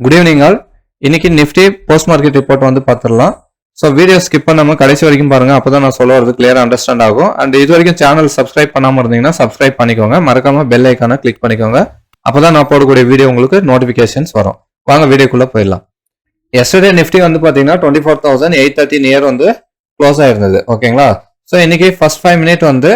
Good evening all இன்னைக்கு Nifty post market report வந்து பார்த்துடலாம். ஸோ வீடியோ ஸ்கிப் பண்ணாமல் கடைசி வரைக்கும் பாருங்க. அப்போ தான் நான் சொல்ல வரது அண்டர்ஸ்டாண்ட் ஆகும். அண்ட் இது வரைக்கும் சேனல் சப்ஸ்கிரைப் பண்ணாமல் இருந்தீங்கன்னா சப்ஸ்கிரைப் பண்ணிக்கோங்க. மறக்காம பெல் ஐக்கானை கிளிக் பண்ணிக்கோங்க. அப்பதான் நான் போடக்கூடிய வீடியோ உங்களுக்கு நோட்டிஃபிகேஷன்ஸ் வரும். வாங்க வீடியோக்குள்ளே போயிடலாம். எஸ்டர்டே நிஃப்டி வந்து பார்த்தீங்கன்னா twenty four thousand eight thirty near வந்து க்ளோஸ் ஆயிருந்தது. ஓகேங்களா ஸோ இன்னைக்கு ஃபர்ஸ்ட் ஃபைவ் மினிட் வந்து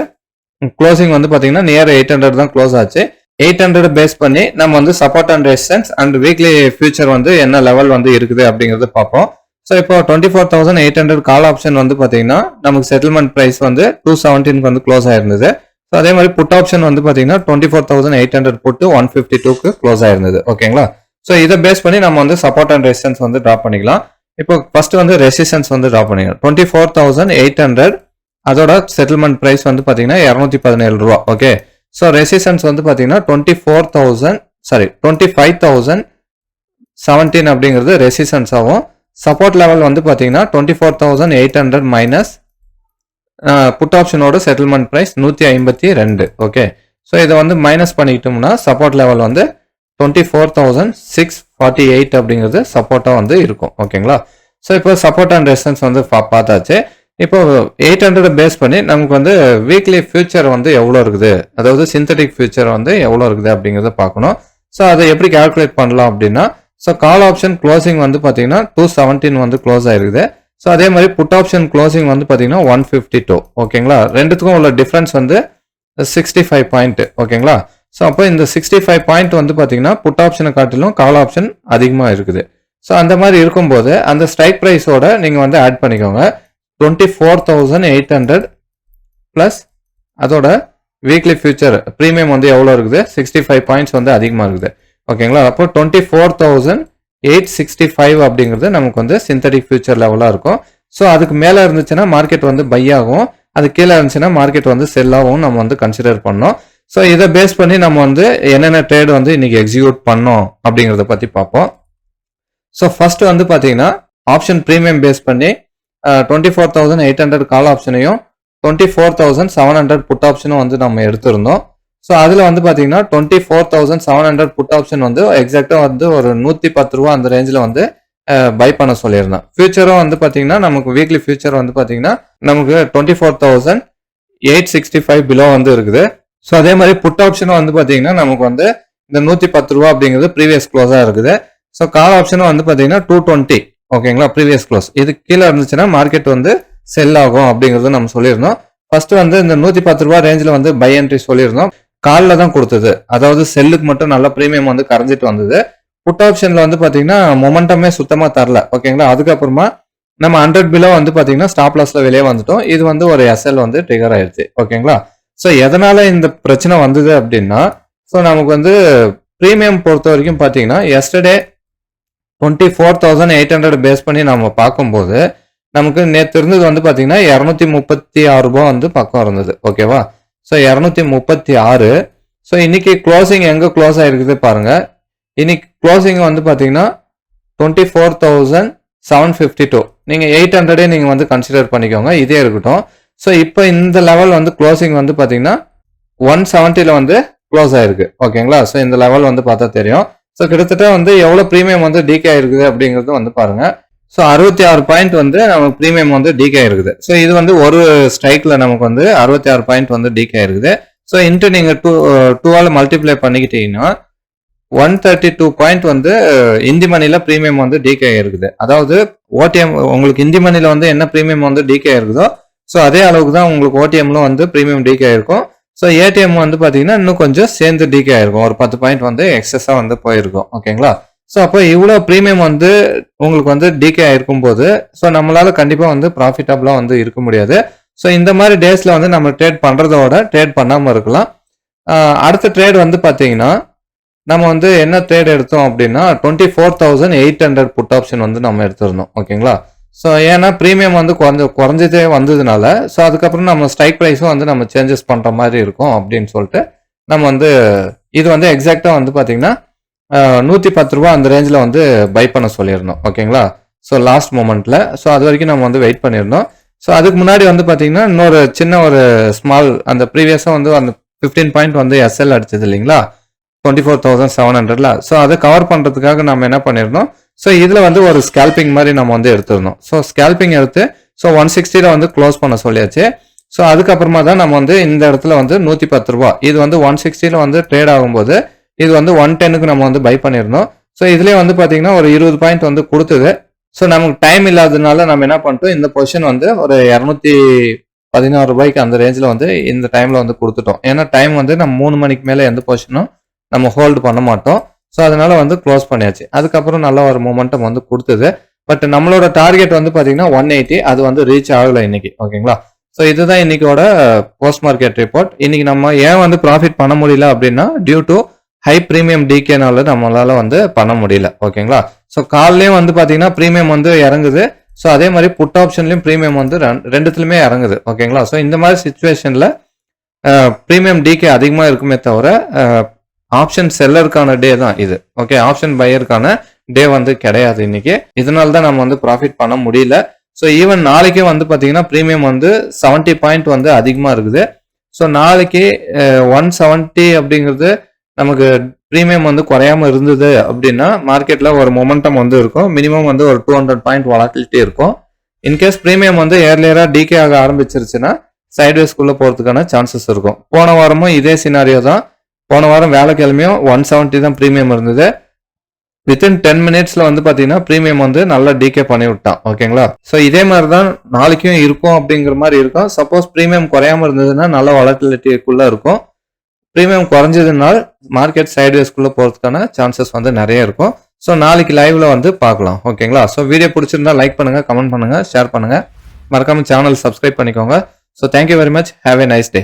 க்ளோசிங் வந்து பார்த்தீங்கன்னா நியர் எயிட் ஹண்ட்ரட் தான் க்ளோஸ் ஆச்சு. எயிட் ஹண்ட்ரட் பேஸ் பண்ணி நம்ம வந்து support and resistance and weekly future வந்து என்ன லெவல் வந்து இருக்குது அப்படிங்கிறது பார்ப்போம். ஸோ இப்போ twenty four thousand eight hundred call option வந்து பார்த்தீங்கன்னா நமக்கு செட்டில்மெண்ட் ப்ரைஸ் வந்து டூ செவன்டீனுக்கு வந்து க்ளோஸ் ஆயிருந்தது. ஸோ அதே மாதிரி புட் ஆப்ஷன் வந்து பார்த்தீங்கன்னா twenty four thousand eight hundred போட்டு ஒன் ஃபிஃப்டி டூக்கு க்ளோஸ் ஆயிருந்தது. ஓகேங்களா ஸோ இதை பேஸ் பண்ணி நம்ம வந்து சப்போர்ட் அண்ட் ரெசிஸ்டன்ஸ் வந்து ட்ரா பண்ணிக்கலாம். இப்போ ஃபர்ஸ்ட் வந்து ரெசிஸ்டன்ஸ் வந்து ட்ரா பண்ணிக்கலாம். Twenty four thousand eight hundred அதோட செட்டில்மெண்ட் ப்ரைஸ் வந்து பார்த்தீங்கன்னா இரநூத்தி பதினேழு ரூபா. ஓகே ஸோ ரெசிஸ்டன்ஸ் வந்து பார்த்தீங்கன்னா twenty four thousand sorry twenty five thousand seventeen அப்படிங்கிறது ரெசிஸ்டன்ஸ் ஆகும். சப்போர்ட் லெவல் வந்து பார்த்தீங்கன்னா twenty four thousand eight hundred minus put ஆப்ஷனோட settlement price நூற்றி ஐம்பத்தி ரெண்டு ஓகே ஸோ இதை வந்து மைனஸ் பண்ணிக்கிட்டோம்னா சப்போர்ட் லெவல் வந்து twenty four thousand six forty eight அப்படிங்கிறது சப்போர்ட்டாக வந்து இருக்கும் ஓகேங்களா ஸோ இப்போ சப்போர்ட் அண்ட் ரெசிஸ்டன்ஸ் வந்து பா- பார்த்தாச்சு. இப்போ எயிட் ஹண்ட்ரட் பேஸ் பண்ணி நமக்கு வந்து வீக்லி ஃபியூச்சர் வந்து எவ்வளோ இருக்குது? அதாவது சிந்தட்டிக் ஃபியூச்சர் வந்து எவ்வளோ இருக்குது அப்படிங்கிறத பார்க்கணும். ஸோ அதை எப்படி கால்குலேட் பண்ணலாம் அப்படின்னா ஸோ கால் ஆப்ஷன் க்ளோசிங் வந்து பார்த்தீங்கன்னா டூ செவன்டீன் வந்து க்ளோஸ் ஆயிருக்குது. ஸோ அதே மாதிரி புட் ஆப்ஷன் க்ளோசிங் வந்து பார்த்தீங்கன்னா ஒன் ஃபிஃப்டி டூ ஓகேங்களா? ரெண்டுத்துக்கும் உள்ள டிஃப்ரென்ஸ் வந்து சிக்ஸ்டி ஃபைவ் பாயிண்ட் ஓகேங்களா? ஸோ அப்போ இந்த சிக்ஸ்டி ஃபைவ் பாயிண்ட் வந்து பார்த்தீங்கன்னா புட் ஆப்ஷனை காட்டிலும் கால் ஆப்ஷன் அதிகமாக இருக்குது. ஸோ அந்த மாதிரி இருக்கும்போது அந்த ஸ்ட்ரைக் ப்ரைஸோட நீங்கள் வந்து ஆட் பண்ணிக்கோங்க. Twenty four thousand eight hundred plus அதோட வீக்லி ஃபியூச்சர் ப்ரீமியம் வந்து எவ்வளோ இருக்குது? சிக்ஸ்டி ஃபைவ் பாயிண்ட்ஸ் வந்து அதிகமாக இருக்குது. ஓகேங்களா? அப்போ twenty four thousand eight sixty five அப்படிங்கிறது நமக்கு வந்து சிந்தட்டிக் ஃபியூச்சர் லெவலாக இருக்கும். ஸோ அதுக்கு மேலே இருந்துச்சுன்னா மார்க்கெட் வந்து பை ஆகும். அது கீழே இருந்துச்சுன்னா மார்க்கெட் வந்து செல் ஆகும். நம்ம வந்து கன்சிடர் பண்ணோம். ஸோ இதை பேஸ் பண்ணி நம்ம வந்து என்னென்ன ட்ரேட் வந்து இன்னைக்கு எக்ஸிக்யூட் பண்ணோம் அப்படிங்கிறத பற்றி பார்ப்போம். ஸோ ஃபர்ஸ்ட் வந்து பார்த்தீங்கன்னா ஆப்ஷன் ப்ரீமியம் பேஸ் பண்ணி twenty four thousand eight hundred call ஆப்ஷனையும் twenty four thousand seven hundred put ஆப்ஷனும் வந்து நம்ம எடுத்திருந்தோம். ஸோ அதில் வந்து பார்த்தீங்கன்னா twenty four thousand seven hundred put option வந்து எக்ஸாக்டாக வந்து ஒரு நூற்றி பத்து ரூபா அந்த ரேஞ்சில் வந்து பை பண்ண சொல்லியிருந்தேன். ஃபியூச்சரும் வந்து பார்த்தீங்கன்னா நமக்கு வீக்லி ஃபியூச்சர் வந்து பார்த்தீங்கன்னா நமக்கு twenty four thousand eight sixty five below வந்து இருக்குது. ஸோ அதே மாதிரி புட் ஆப்ஷனும் வந்து பார்த்தீங்கன்னா நமக்கு வந்து இந்த நூற்றி பத்து ரூபா அப்படிங்கிறது ப்ரீவியஸ் க்ளோஸாக இருக்குது. ஸோ கால் ஆப்ஷனும் வந்து பார்த்தீங்கன்னா டூ டுவெண்ட்டி ஓகேங்களா? ப்ரீவியஸ் க்ளோஸ் இது கீழே இருந்துச்சுன்னா மார்க்கெட் வந்து செல் ஆகும் அப்படிங்கிறது நம்ம சொல்லியிருந்தோம். ஃபர்ஸ்ட் வந்து இந்த நூற்றி பத்து ரூபா ரேஞ்சில் வந்து பை என்ட்ரி சொல்லியிருந்தோம். காலில் தான் கொடுத்தது. அதாவது செல்லுக்கு மட்டும் நல்ல ப்ரீமியம் வந்து கரைஞ்சிட்டு வந்தது. புட் ஆப்ஷன்ல வந்து பாத்தீங்கன்னா மொமெண்டமே சுத்தமா தரல. ஓகேங்களா? அதுக்கப்புறமா நம்ம ஹண்ட்ரட் பிலோ வந்து பாத்தீங்கன்னா ஸ்டாப் லாஸ்ல வெளியே வந்துட்டோம். இது வந்து ஒரு எஸ்எல் வந்து ட்ரிகர் ஆயிடுச்சு ஓகேங்களா? ஸோ எதனால இந்த பிரச்சனை வந்தது அப்படின்னா ஸோ நமக்கு வந்து ப்ரீமியம் பொறுத்த வரைக்கும் பார்த்தீங்கன்னா yesterday twenty four thousand eight hundred base பண்ணி நம்ம பார்க்கும்போது நமக்கு நேற்று இருந்தது வந்து பார்த்தீங்கன்னா இரநூத்தி முப்பத்தி ஆறு ரூபாய் வந்து பக்கம் இருந்தது. ஓகேவா ஸோ இரநூத்தி முப்பத்தி ஆறு. ஸோ இன்னைக்கு க்ளோசிங் எங்கே க்ளோஸ் ஆகிருக்குது பாருங்க. இன்னைக்கு க்ளோசிங் வந்து பார்த்தீங்கன்னா twenty four thousand seven fifty two நீங்கள் எயிட் ஹண்ட்ரடே நீங்கள் வந்து கன்சிடர் பண்ணிக்கோங்க. இதே இருக்கட்டும். ஸோ இப்போ இந்த லெவல் வந்து க்ளோசிங் வந்து பார்த்தீங்கன்னா ஒன் செவன்ட்டியில் வந்து க்ளோஸ் ஆயிருக்கு. ஓகேங்களா ஸோ இந்த லெவல் வந்து பார்த்தா தெரியும். ஸோ கிட்டத்தட்ட வந்து எவ்வளோ ப்ரீமியம் வந்து டிகே ஆயிருக்குது அப்படிங்கிறது வந்து பாருங்க. ஸோ அறுபத்தி ஆறு பாயிண்ட் வந்து நமக்கு ப்ரீமியம் வந்து டிகே ஆயிருக்குது ஸோ இது வந்து ஒரு ஸ்ட்ரைக்கில் நமக்கு வந்து அறுபத்தி ஆறு பாயிண்ட் வந்து டிகே ஆயிருக்குது ஸோ இன்ட்டு நீங்கள் டூ டூவால் மல்டிப்ளை பண்ணிக்கிட்டீங்கன்னா ஒன் தேர்ட்டி டூ பாயிண்ட் வந்து இந்தி மணியில் ப்ரீமியம் வந்து டிகே இருக்குது. அதாவது ஓடிஎம் உங்களுக்கு இந்தி மணியில் வந்து என்ன ப்ரீமியம் வந்து டிகே இருக்குதோ ஸோ அதே அளவுக்கு தான் உங்களுக்கு ஓடிஎம்ல வந்து ப்ரீமியம் டிகே இருக்கும். ஸோ ஏடிஎம் வந்து பார்த்தீங்கன்னா இன்னும் கொஞ்சம் சேர்ந்து டீகே ஆயிருக்கும். ஒரு பத்து பாயிண்ட் வந்து எக்ஸஸாக வந்து போயிருக்கும். ஓகேங்களா ஸோ அப்போ இவ்வளோ ப்ரீமியம் வந்து உங்களுக்கு வந்து டிகே ஆயிருக்கும் போது ஸோ நம்மளால கண்டிப்பாக வந்து ப்ராஃபிட்டபுளாக வந்து இருக்க முடியாது. ஸோ இந்த மாதிரி டேஸில் வந்து நம்ம ட்ரேட் பண்ணுறதோட ட்ரேட் பண்ணாமல் இருக்கலாம். அடுத்த ட்ரேட் வந்து பார்த்தீங்கன்னா நம்ம வந்து என்ன ட்ரேட் எடுத்தோம் அப்படின்னா twenty four thousand eight hundred put option வந்து நம்ம எடுத்திருந்தோம். ஓகேங்களா ஸோ ஏன்னா ப்ரீமியம் வந்து குறைஞ்ச குறைஞ்சதே வந்ததுனால ஸோ அதுக்கப்புறம் நம்ம ஸ்ட்ரைக் ப்ரைஸும் வந்து நம்ம சேஞ்சஸ் பண்ணுற மாதிரி இருக்கும் அப்படின்னு சொல்லிட்டு நம்ம வந்து இது வந்து எக்ஸாக்டாக வந்து பார்த்தீங்கன்னா நூற்றி பத்து ரூபா அந்த ரேஞ்சில் வந்து பை பண்ண சொல்லியிருந்தோம். ஓகேங்களா ஸோ லாஸ்ட் மூமெண்ட்டில் ஸோ அது வரைக்கும் நம்ம வந்து வெயிட் பண்ணியிருந்தோம். ஸோ அதுக்கு முன்னாடி வந்து பார்த்தீங்கன்னா இன்னொரு சின்ன ஒரு ஸ்மால் அந்த ப்ரீவியஸாக வந்து அந்த ஃபிஃப்டீன் பாயிண்ட் வந்து எஸ்எல் அடிச்சது இல்லைங்களா? டுவெண்ட்டி ஃபோர் தௌசண்ட் செவன் ஹண்ட்ரட்ல ஸோ அதை கவர் பண்ணுறதுக்காக நம்ம என்ன பண்ணியிருந்தோம்? ஸோ இதில் வந்து ஒரு ஸ்கேல்பிங் மாதிரி நம்ம வந்து எடுத்துருந்தோம் ஸோ ஸ்கேல்பிங் எடுத்து ஸோ ஒன் சிக்ஸ்டியில் வந்து க்ளோஸ் பண்ண சொல்லியாச்சு. ஸோ அதுக்கப்புறமா தான் நம்ம வந்து இந்த இடத்துல வந்து நூற்றி பத்து ரூபா. இது வந்து ஒன் சிக்ஸ்டியில் வந்து ட்ரேட் ஆகும்போது இது வந்து ஒன் டென்னுக்கு நம்ம வந்து பை பண்ணியிருந்தோம் ஸோ இதுலேயே வந்து பார்த்தீங்கன்னா ஒரு இருபது பாயிண்ட் வந்து கொடுத்தது. ஸோ நமக்கு டைம் இல்லாததுனால நம்ம என்ன பண்ணிட்டோம்? இந்த பொசிஷன் வந்து ஒரு இரநூத்தி பதினாறு ரூபாய்க்கு அந்த ரேஞ்சில் வந்து இந்த டைமில் வந்து கொடுத்துட்டோம். ஏன்னா டைம் வந்து நம்ம மூணு மணிக்கு மேலே எந்த பொசிஷனும் நம்ம ஹோல்டு பண்ண மாட்டோம். ஸோ அதனால வந்து க்ளோஸ் பண்ணியாச்சு. அதுக்கப்புறம் நல்ல ஒரு மூமெண்டம் வந்து கொடுத்தது. பட் நம்மளோட டார்கெட் வந்து பார்த்தீங்கன்னா ஒன் எயிட்டி அது வந்து ரீச் ஆகலை இன்னைக்கு. ஓகேங்களா? ஸோ இதுதான் இன்னைக்கோட போஸ்ட் மார்க்கெட் ரிப்போர்ட் இன்னைக்கு நம்ம ஏன் வந்து ப்ராஃபிட் பண்ண முடியல அப்படின்னா டியூ டு ஹை ப்ரீமியம் டிகேனால நம்மளால வந்து பண்ண முடியல. ஓகேங்களா? ஸோ கால்லையும் வந்து பார்த்தீங்கன்னா ப்ரீமியம் வந்து இறங்குது. ஸோ அதே மாதிரி புட் ஆப்ஷன்லையும் ப்ரீமியம் வந்து ரெண்டுத்துலையுமே இறங்குது. ஓகேங்களா? ஸோ இந்த மாதிரி சுச்சுவேஷனில் ப்ரீமியம் டிகே அதிகமாக இருக்குமே தவிர ஆப்ஷன் செல்லருக்கான டே தான் இது. ஓகே ஆப்ஷன் பையருக்கான டே வந்து கிடையாது இன்னைக்கு. இதனால தான் நம்ம வந்து ப்ராஃபிட் பண்ண முடியல. ஸோ ஈவன் நாளைக்கே வந்து பார்த்தீங்கன்னா ப்ரீமியம் வந்து 70 பாயிண்ட் வந்து அதிகமாக இருக்குது. ஸோ நாளைக்கு ஒன் செவன்ட்டி அப்படிங்கிறது நமக்கு ப்ரீமியம் வந்து குறையாம இருந்தது அப்படின்னா மார்க்கெட்டில் ஒரு மொமெண்டம் வந்து இருக்கும். மினிமம் வந்து ஒரு டூ ஹண்ட்ரட் பாயிண்ட் வாலட்டிலிட்டி இருக்கும். இன்கேஸ் ப்ரீமியம் வந்து ஏர்லியராக டிகே ஆக ஆரம்பிச்சிருச்சுன்னா சைட்வேஸ்குள்ளே போகிறதுக்கான சான்சஸ் இருக்கும். போன வாரமும் இதே சினாரியோ தான். போன வாரம் வேலைக்கிழமையும் ஒன் செவன்ட்டி தான் ப்ரீமியம் இருந்தது. வித்தின் டென் மினிட்ஸில் வந்து பார்த்தீங்கன்னா ப்ரீமியம் வந்து நல்லா டீகே பண்ணி விட்டான். ஓகேங்களா ஸோ இதே மாதிரி தான் நாளைக்கும் இருக்கும் அப்படிங்கிற மாதிரி இருக்கும். சப்போஸ் ப்ரீமியம் குறையாம இருந்ததுன்னா நல்ல வளர்டிலிட்டிக்குள்ளே இருக்கும். ப்ரீமியம் குறைஞ்சதுனால் மார்க்கெட் சைட்வேஸ்க்குள்ளே போகிறதுக்கான சான்சஸ் வந்து நிறைய இருக்கும். ஸோ நாளைக்கு லைவ்ல வந்து பார்க்கலாம். ஓகேங்களா ஸோ வீடியோ பிடிச்சிருந்தா லைக் பண்ணுங்கள் கமெண்ட் பண்ணுங்கள் ஷேர் பண்ணுங்கள் மறக்காமல் சேனல் சப்ஸ்கிரைப் பண்ணிக்கோங்க. So thank you very much have a nice day